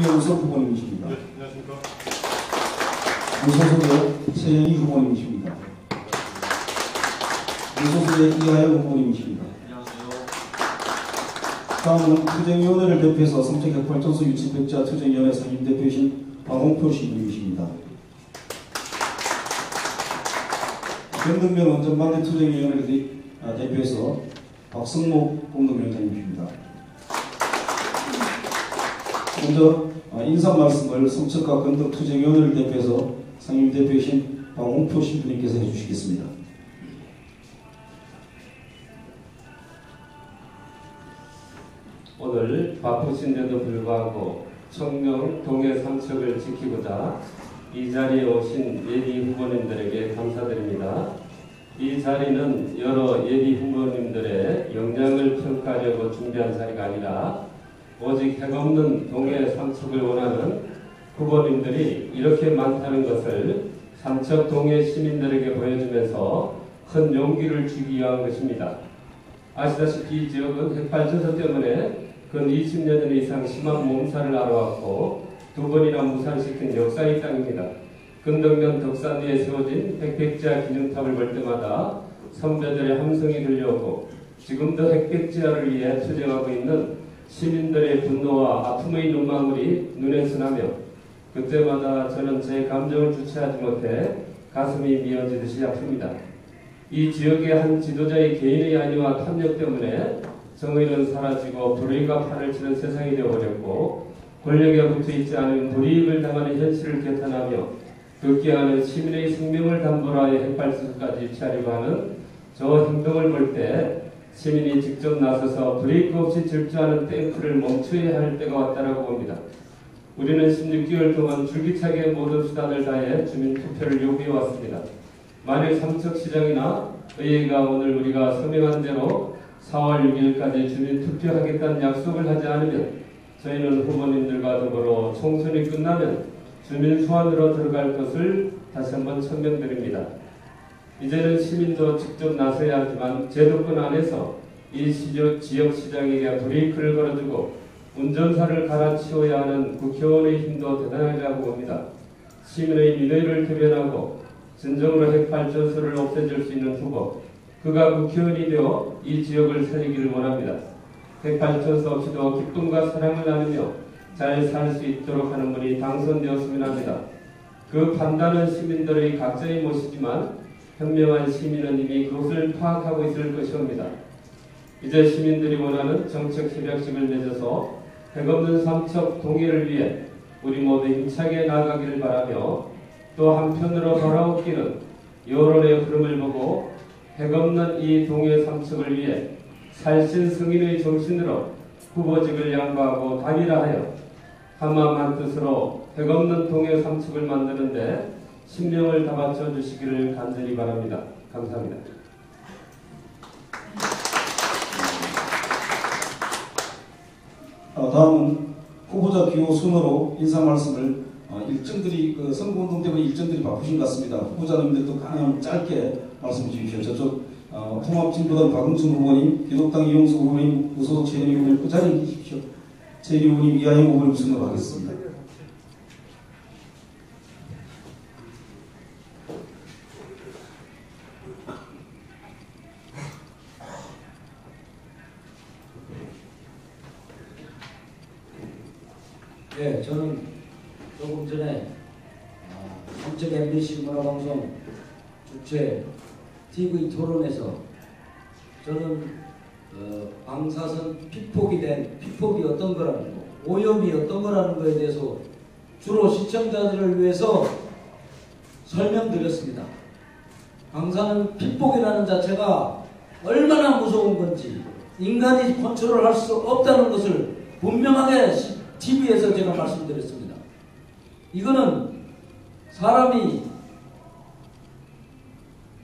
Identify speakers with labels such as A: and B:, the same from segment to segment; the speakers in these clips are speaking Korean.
A: 이영석 후보님이십니다.
B: 네, 안녕하십니까.
A: 무소속의 최영희 후보님이십니다. 무소속의 이하영 후보님이십니다.
C: 안녕하세요.
A: 다음은 투쟁위원회를 대표해서 성적혁발전소 유치백자 투쟁위원회 상임대표이신 박홍표 신부님이십니다. 변등면 원전반대 투쟁위원회를 대- 아, 대표해서 박승목 공동위원장님이십니다. 먼저 아, 인사 말씀을 성척과 건덕 투쟁위원회를 대표해서 상임 대표이신 박홍표 신부님께서 해주시겠습니다.
D: 오늘 바쁘신데도 불구하고 청명 동해 삼척을 지키고자 이 자리에 오신 예비 후보님들에게 감사드립니다. 이 자리는 여러 예비 후보님들의 역량을 평가하려고 준비한 자리가 아니라 오직 핵없는 동해 삼척을 원하는 후보님들이 이렇게 많다는 것을 삼척 동해 시민들에게 보여주면서 큰 용기를 주기 위한 것입니다. 아시다시피 이 지역은 핵발전소 때문에 근 20여 년 이상 심한 몸살을 앓아왔고 두 번이나 무산시킨 역사의 땅입니다. 근덕면 덕산 위에 세워진 핵백지화 기념탑을 볼 때마다 선배들의 함성이 들려오고 지금도 핵백지화를 위해 투쟁하고 있는 시민들의 분노와 아픔의 눈망울이 눈에서 나며 그때마다 저는 제 감정을 주체하지 못해 가슴이 미어지듯이 아픕니다. 이 지역의 한 지도자의 개인의 안위와 탐욕 때문에 정의는 사라지고 불의가 판을 치는 세상이 되어버렸고 권력에 붙어있지 않은 불이익을 당하는 현실을 개탄하며 극기하는 시민의 생명을 담보로 하여 핵발전까지 취하려고 하는 저 행동을 볼 때 시민이 직접 나서서 브레이크 없이 질주하는 탱크를 멈춰야 할 때가 왔다라고 봅니다. 우리는 16개월 동안 줄기차게 모든 수단을 다해 주민 투표를 요구해 왔습니다. 만일 삼척시장이나 의회가 오늘 우리가 서명한 대로 4월 6일까지 주민 투표하겠다는 약속을 하지 않으면 저희는 후보님들과 더불어 총선이 끝나면 주민 소환으로 들어갈 것을 다시 한번 천명드립니다. 이제는 시민도 직접 나서야 하지만 제도권 안에서 이 시적, 지역 시장에게 브레이크를 걸어주고 운전사를 갈아치워야 하는 국회의원의 힘도 대단하다고 봅니다. 시민의 민의를 대변하고 진정으로 핵발전소를 없애줄 수 있는 후보, 그가 국회의원이 되어 이 지역을 살리기를 원합니다. 핵발전소 없이도 기쁨과 사랑을 나누며 잘 살 수 있도록 하는 분이 당선되었으면 합니다. 그 판단은 시민들의 각자의 몫이지만 현명한 시민은 이미 그것을 파악하고 있을 것이옵니다. 이제 시민들이 원하는 정책 협약식을 맺어서 핵없는 삼척 동해를 위해 우리 모두 힘차게 나아가기를 바라며 또 한편으로 돌아오기는 여론의 흐름을 보고 핵없는 이 동해 삼척을 위해 살신 승인의 정신으로 후보직을 양보하고 단일화하여 한마음 한뜻으로 핵없는 동해 삼척을 만드는데 신명을 다바쳐 주시기를 간절히 바랍니다. 감사합니다.
A: 어, 다음은 후보자 기호 순으로 인사 말씀을 어, 일정들이 그 선거운동 때문에 일정들이 바쁘신 것 같습니다. 후보자님들도 가능 짧게 말씀해 주십시오. 저쪽 어, 통합진보당 박응순 후보님, 기독당 이용수 후보님, 무소속 최현희 후보님 그 자리에 계십시오. 최현희 후보님, 이하영 후보님 순으로 하겠습니다.
E: 네, 저는 조금 전에 어, 삼척 MBC 문화방송 주최 TV 토론에서 저는 어, 방사선 피폭이 된 피폭이 어떤 거라는 거, 오염이 어떤 거라는 거에 대해서 주로 시청자들을 위해서 설명드렸습니다. 방사능 피폭이라는 자체가 얼마나 무서운 건지 인간이 컨트롤할 수 없다는 것을 분명하게 TV에서 제가 말씀드렸습니다. 이거는 사람이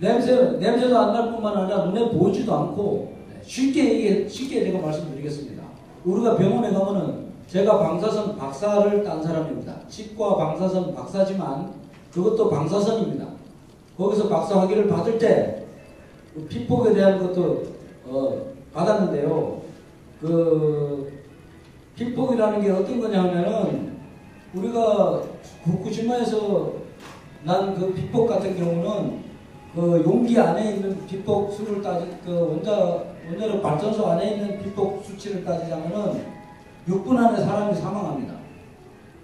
E: 냄새, 냄새도 안 날 뿐만 아니라 눈에 보이지도 않고 쉽게 얘기, 쉽게 제가 말씀드리겠습니다. 우리가 병원에 가면은 제가 방사선 박사를 딴 사람입니다. 치과 방사선 박사지만 그것도 방사선입니다. 거기서 박사 학위를 받을 때그 피폭에 대한 것도 어, 받았는데요. 그 피폭이라는 게 어떤 거냐면은 우리가 후쿠시마에서 난그 비폭 같은 경우는 그 용기 안에 있는 비폭 수를 따지 그 원자 원자력 발전소 안에 있는 비폭 수치를 따지자면은 6분 안에 사람이 사망합니다.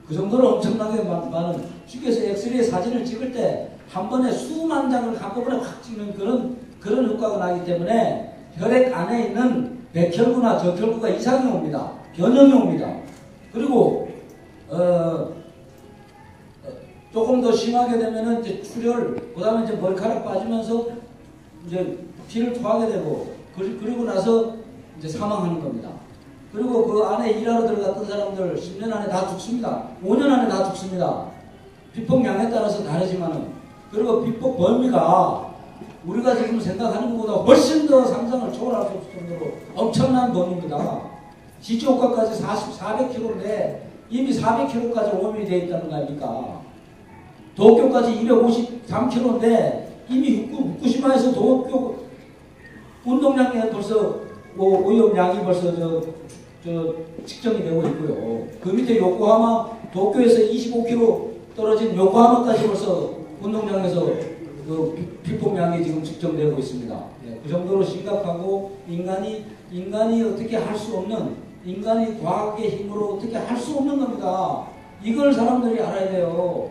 E: 그 정도로 엄청나게 많- 많은 쉽게 해서 엑스레이 사진을 찍을 때 한 번에 수만 장을 한꺼번에 확 찍는 그런 그런 효과가 나기 때문에 혈액 안에 있는 백혈구나 적혈구가 이상이 옵니다. 변형이 옵니다. 그리고 어, 어, 조금 더 심하게 되면은 이제 출혈, 그 다음에 이제 머리카락 빠지면서 이제 피를 토하게 되고 그리- 그리고 나서 이제 사망하는 겁니다. 그리고 그 안에 일하러 들어갔던 사람들 10년 안에 다 죽습니다. 5년 안에 다 죽습니다. 비폭량에 따라서 다르지만은 그리고 비폭 범위가 우리가 지금 생각하는 것보다 훨씬 더 상상을 초월할 수 없을 정도로 엄청난 범위입니다. 지지효과까지 40, 400km인데 이미 400km까지 오염이 되어 있다는 거 아닙니까? 도쿄까지 253km인데 이미 후쿠, 후쿠시마에서 도쿄 운동량이 벌써 뭐 오염량이 벌써 저, 저 측정이 되고 있고요. 그 밑에 요코하마 도쿄에서 25km 떨어진 요코하마까지 벌써 운동량에서 그 피- 피폭량이 지금 측정되고 있습니다. 예, 그 정도로 심각하고 인간이 인간이 어떻게 할 수 없는 인간이 과학의 힘으로 어떻게 할 수 없는 겁니다. 이걸 사람들이 알아야 돼요.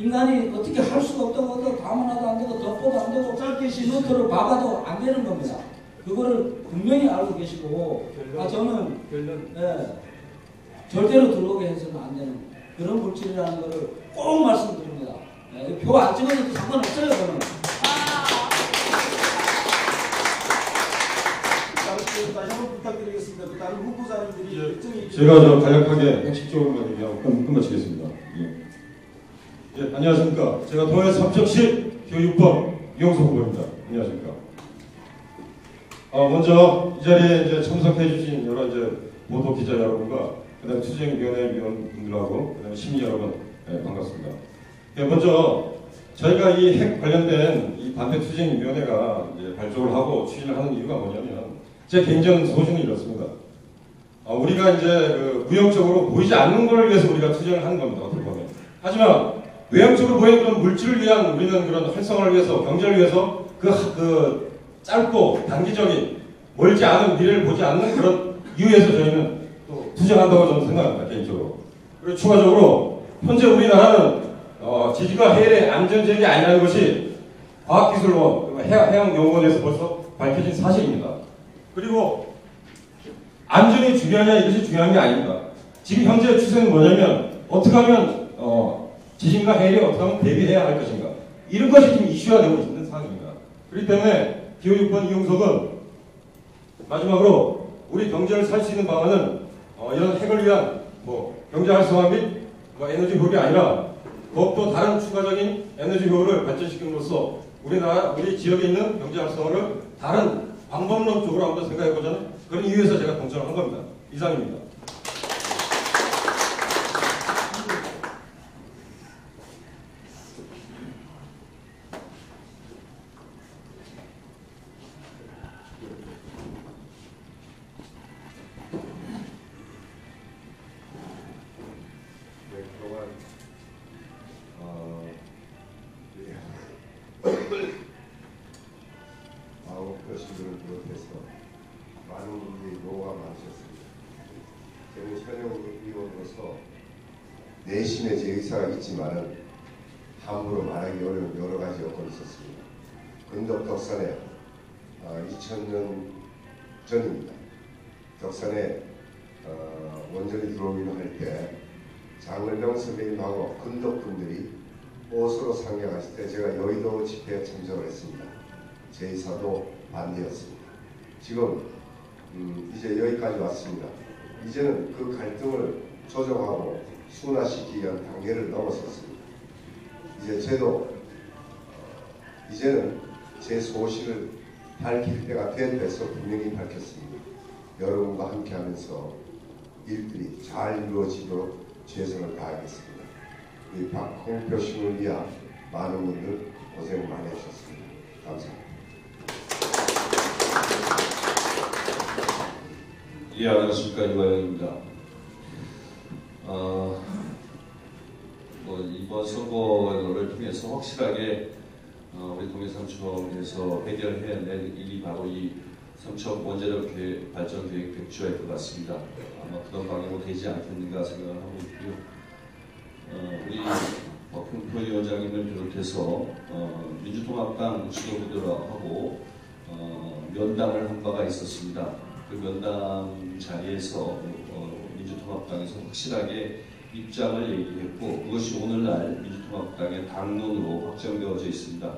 E: 인간이 어떻게 할 수가 없다고 해도 다문화도 안 되고 덮어도 안 되고 짧게 시노트를 박아도 안 되는 겁니다. 그거를 분명히 알고 계시고 아 저는
D: 결론
E: 예, 절대로 들어오게 해서는 안 되는 그런 물질이라는 것을 꼭 말씀드립니다. 예, 표안 찍어도 상관없어요 저는.
A: 다시 한번 부탁드리겠습니다. 그 다른 후보자님들이
B: 예, 제가 저 간략하게 핵심적으로만 얘기하고 끝, 끝마치겠습니다. 예. 예, 안녕하십니까. 제가 동해 삼척시 교육법 이용석 후보입니다. 안녕하십니까. 어, 먼저 이 자리에 이제 참석해 주신 여러 이제 보도 기자 여러분과 그다음 투쟁위원회 위원분들하고 그다음 시민 여러분 예, 반갑습니다. 예, 먼저 저희가 이 핵 관련된 이 반대 투쟁위원회가 이제 발족을 하고 추진을 하는 이유가 뭐냐면 제 개인적인 소신은 이렇습니다. 어, 우리가 이제 그 무형적으로 보이지 않는 걸 위해서 우리가 투쟁을 하는 겁니다. 어떻게 보면. 하지만 외형적으로 보이는 그런 물질을 위한 우리는 그런 활성화를 위해서 경제를 위해서 그, 하- 그 짧고 단기적인 멀지 않은 미래를 보지 않는 그런 이유에서 저희는 또 투쟁한다고 저는 생각합니다. 개인적으로. 그리고 추가적으로 현재 우리나라는 어, 지지가 해외 안전지역이 아니라는 것이 과학기술원 해양연구원에서 벌써 밝혀진 사실입니다. 그리고 안전이 중요하냐 이것이 중요한 게 아닙니다. 지금 현재 추세는 뭐냐면 어떻게 하면 어, 지진과 해일에 어떻게 하면 대비해야 할 것인가 이런 것이 지금 이슈화 되고 있는 상황입니다. 그렇기 때문에 기호 6번 이용석은 마지막으로 우리 경제를 살 수 있는 방안은 어, 이런 핵을 위한 뭐 경제 활성화 및 뭐 에너지 효율이 아니라 더욱더 다른 추가적인 에너지 효율을 발전시킴으로써 우리나라 우리 지역에 있는 경제 활성화를 다른 방법론 쪽으로 한번 생각해 보자는 그런 이유에서 제가 동참을 한 겁니다. 이상입니다.
C: 내심의 제 의사가 있지만은 함부로 말하기 어려운 여러 가지 여건이 있었습니다. 근덕 덕산에 어, 2000년 전입니다. 덕산에 어, 원전이 들어오기로 할때 장을령 선배님하고 근덕분들이 옷으로 상경하실 때 제가 여의도 집회에 참석을 했습니다. 제 의사도 반대였습니다. 지금 음, 이제 여기까지 왔습니다. 이제는 그 갈등을 조정하고 순화시키기 위한 단계를 넘어섰습니다. 이제 어, 이제는 제 소신을 밝힐 때가 된 데서 분명히 밝혔습니다. 여러분과 함께하면서 일들이 잘 이루어지도록 최선을 다하겠습니다. 우리 박홍표 씨를 위한 많은 분들 고생 많이 하셨습니다. 감사합니다.
F: 예, 안녕하십니까. 이화영입니다. 어, 이번 선거를 통해서 확실하게 어, 우리 동해 삼척에서 해결해낼 일이 바로 이 삼척 원자력 계획, 발전 계획 백지화일 것 같습니다. 아마 그런 방향으로 되지 않겠는가 생각을 하고 있고요. 어, 우리 박형표 위원장님을 비롯해서 어, 민주통합당 지도부들하고 어, 면담을 한 바가 있었습니다. 그 면담 자리에서 어, 민주통합당에서 확실하게 입장을 얘기했고 그것이 오늘날 민주통합당의 당론으로 확정되어져 있습니다.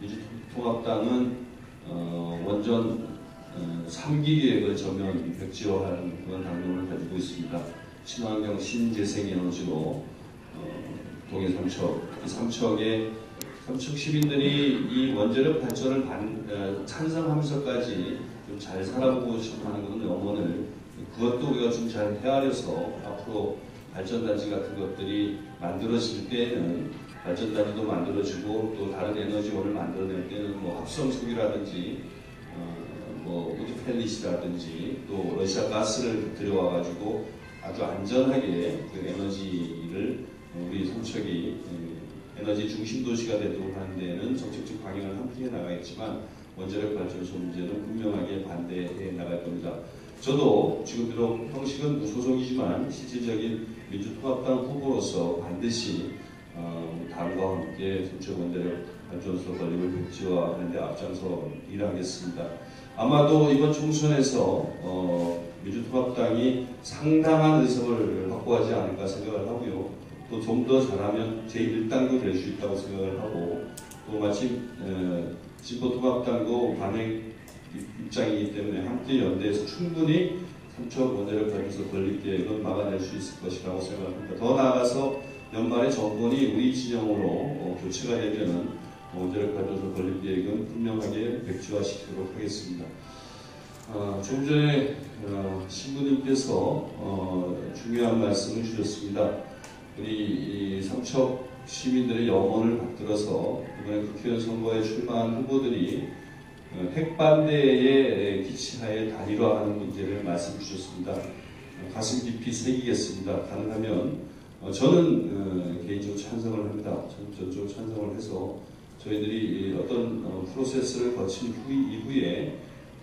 F: 민주통합당은 어, 원전 어, 3기 계획을 전면 백지화하는 그런 당론을 가지고 있습니다. 친환경 신재생에너지로 어, 동해 삼척, 이 삼척에 삼척 시민들이 이 원자력 발전을 반, 어, 찬성하면서까지 좀 잘 살아보고 싶어 하는 것은 영원을 그것도 우리가 좀 잘 헤아려서 앞으로 발전단지 같은 것들이 만들어질 때에는 발전단지도 만들어지고 또 다른 에너지원을 만들어낼 때는 뭐 합성석이라든지 어, 뭐 우드 펠릿이라든지 또 러시아 가스를 들여와가지고 아주 안전하게 그 에너지를 우리 삼척이 에, 에너지 중심 도시가 되도록 하는 데에는 정책적 방향을 함께 나가겠지만 원자력 발전소 문제는 분명하게 반대해 나갈 겁니다. 저도 지금 비록 형식은 무소속이지만 실질적인 민주통합당 후보로서 반드시 어, 당과 함께 삼척 원자력 발전소 건립을 백지화하는 데 앞장서 일하겠습니다. 아마도 이번 총선에서 어, 민주통합당이 상당한 의석을 확보하지 않을까 생각을 하고요. 또 좀 더 잘하면 제1당도 될 수 있다고 생각을 하고 또 마침 어, 진보통합당도 반행 입장이기 때문에 함께 연대해서 충분히 삼척 원자력 발전소 건립 계획은 막아낼 수 있을 것이라고 생각합니다. 더 나아가서 연말에 정권이 우리 진영으로 어, 교체가 되면은 원자력 발전소 건립 계획은 분명하게 백지화시키도록 하겠습니다. 어, 좀 전에 어, 신부님께서 어, 중요한 말씀을 주셨습니다. 우리 이 삼척 시민들의 영혼을 받들어서 이번에 국회의원 선거에 출마한 후보들이 어, 핵반대의 기치하에 단일화하는 문제를 말씀 주셨습니다. 어, 가슴 깊이 새기겠습니다. 가능하면 어, 저는 어, 개인적으로 찬성을 합니다. 저는 전적으로 찬성을 해서 저희들이 이 어떤 어, 프로세스를 거친 후, 이후에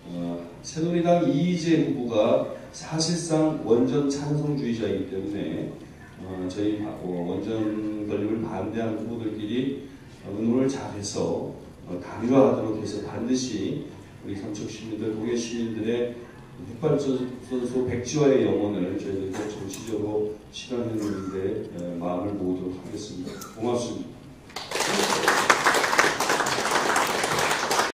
F: 어, 새누리당 이희재 후보가 사실상 원전 찬성주의자이기 때문에 어, 저희 원전 건립을 반대하는 후보들끼리 어, 의논을 잘해서 어, 단일화하도록 해서 반드시 우리 삼척 시민들, 동해 시민들의 핵발전소 백지화의 영혼을 저희들이 정치적으로 실현하는 데 어, 마음을 모으도록 하겠습니다. 고맙습니다.